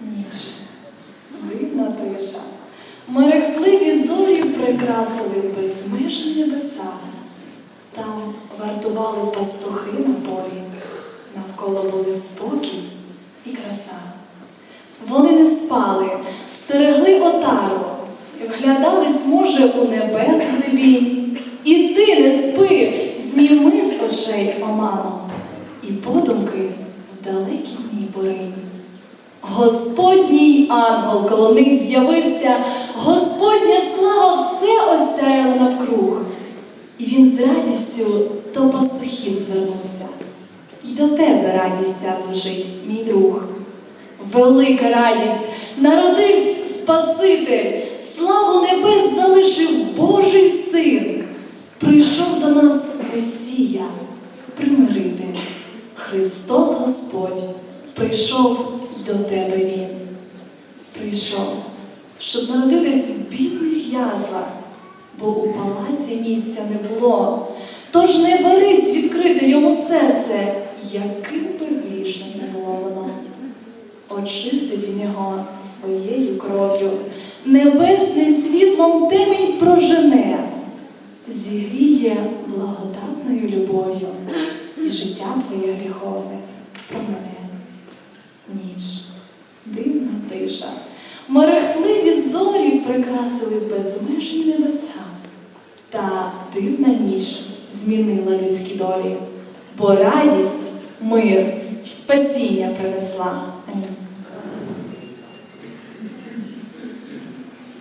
Ніч, дивна тиша, мерехтливі зорі прикрасили безмежні небеса. Там вартували пастухи на полі, навколо були спокій і краса. Вони не спали, стерегли отару, вглядались, може, у небес глибінь. І ти не спи, зніми з очей оману, і подумки в далекій дні поринь. Господній ангел коло них з'явився, Господня слава все осяяла навкруг. І він з радістю до пастухів звернувся. І до тебе радість ця звучить, мій друг. Велика радість, народився Спаситель, славу небес залишив Божий син. Прийшов до нас Месія примирити. Христос Господь прийшов і до тебе Він. Прийшов, щоб народитись в бідних яслах, бо у палаці місця не було. Тож не берись відкрити йому серце, яким би грішним не було воно. Очистить він його своєю кров'ю, небесним світлом темінь прожене, зігріє благодатною любов'ю, і життя твоє гріховне промене. Ніч, дивна тиша, мерехтливі зорі прикрасили безмежні небеса. Та дивна ніч змінила людські долі, бо радість, мир спасіння принесла. Амінь.